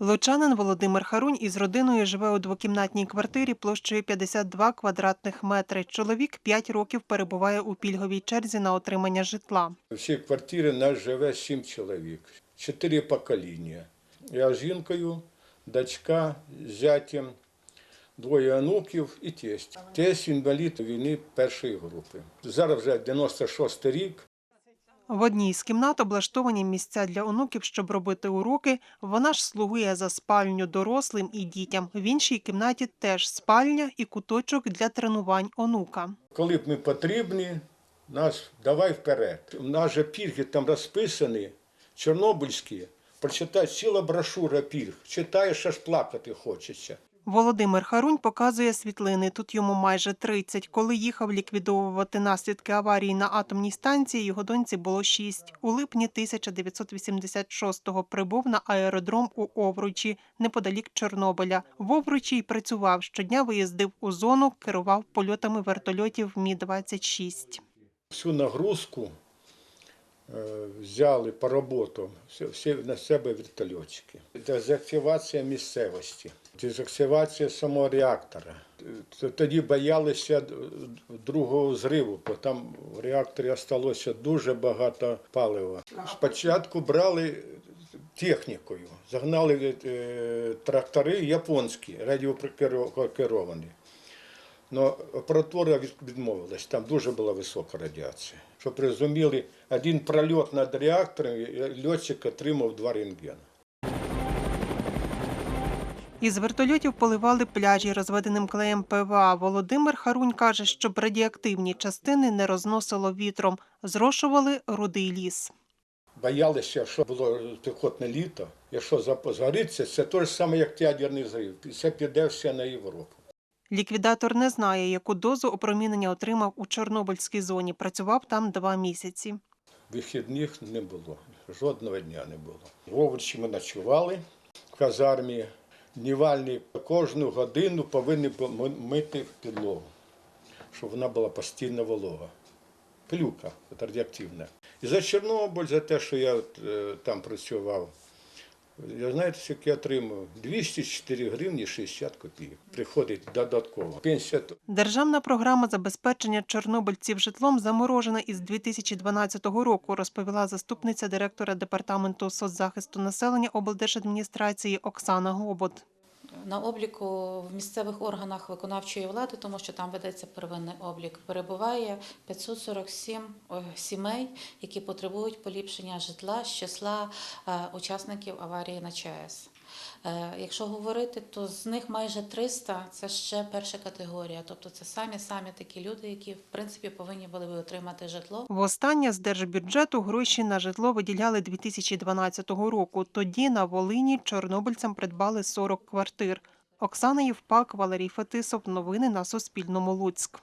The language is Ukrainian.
Лучанин Володимир Харунь із родиною живе у двокімнатній квартирі площею 52 квадратних метри. Чоловік 5 років перебуває у пільговій черзі на отримання житла. В цій квартирі нас живе сім чоловік, чотири покоління. Я з жінкою, дочка, зятем, двоє онуків і тесть. Тесть інвалід війни першої групи. Зараз вже 96 рік. В одній з кімнат облаштовані місця для онуків, щоб робити уроки. Вона ж слугує за спальню дорослим і дітям. В іншій кімнаті теж спальня і куточок для тренувань онука. Коли б ми потрібні, нас давай вперед. У нас же пільги там розписані, чорнобильські. Прочитай ціла брошура пільг. Читаєш, аж плакати хочеться. Володимир Харунь показує світлини. Тут йому майже 30. Коли їхав ліквідовувати наслідки аварії на атомній станції, його доньці було 6. У липні 1986-го прибув на аеродром у Овручі, неподалік Чорнобиля. В Овручі й працював. Щодня виїздив у зону, керував польотами вертольотів Мі-26. всю нагрузку е, взяли по роботам, всі, на себе вертольотчики. Дезактивація місцевості, дезактивація самого реактора. Тоді боялися другого зриву, бо там в реакторі залишилося дуже багато палива. Спочатку брали технікою, загнали е, трактори японські, радіокеровані. Но апаратура відмовилась, там дуже була висока радіація. Щоб розуміли, один прольот над реактором льотчик отримав два рентгена. Із вертольотів поливали пляжі розведеним клеєм ПВА. Володимир Харунь каже, щоб радіоактивні частини не розносило вітром. Зрошували рудий ліс. Боялися, що було піхотне літо, якщо зап- згориться, це те ж саме, як ядерний зрив. Це піде все на Європу. Ліквідатор не знає, яку дозу опромінення отримав у Чорнобильській зоні. Працював там два місяці. Вихідних не було, жодного дня не було. В Овручі ми ночували в казармі. Днівальні кожну годину повинні мити підлогу, щоб вона була постійно волога. Плюка радіоактивна. І за Чорнобиль, за те, що я е, там працював, я знаєте, скільки я отримав? 204 гривні 60 копійок. Приходить додатково. Пенсія Державна програма забезпечення чорнобильців житлом заморожена із 2012 року, розповіла заступниця директора департаменту соцзахисту населення облдержадміністрації Оксана Гобот. На обліку в місцевих органах виконавчої влади, тому що там ведеться первинний облік, перебуває 547 сімей, які потребують поліпшення житла з числа е, учасників аварії на ЧАЕС. Е, Якщо говорити, то з них майже 300 – це ще перша категорія, тобто це самі самі такі люди, які в принципі повинні були би отримати житло. Востаннє з держбюджету гроші на житло виділяли 2012 року. Тоді на Волині чорнобильцям придбали 40 квартир. Оксана Євпак, Валерій Фетисов. Новини на Суспільному. Луцьк.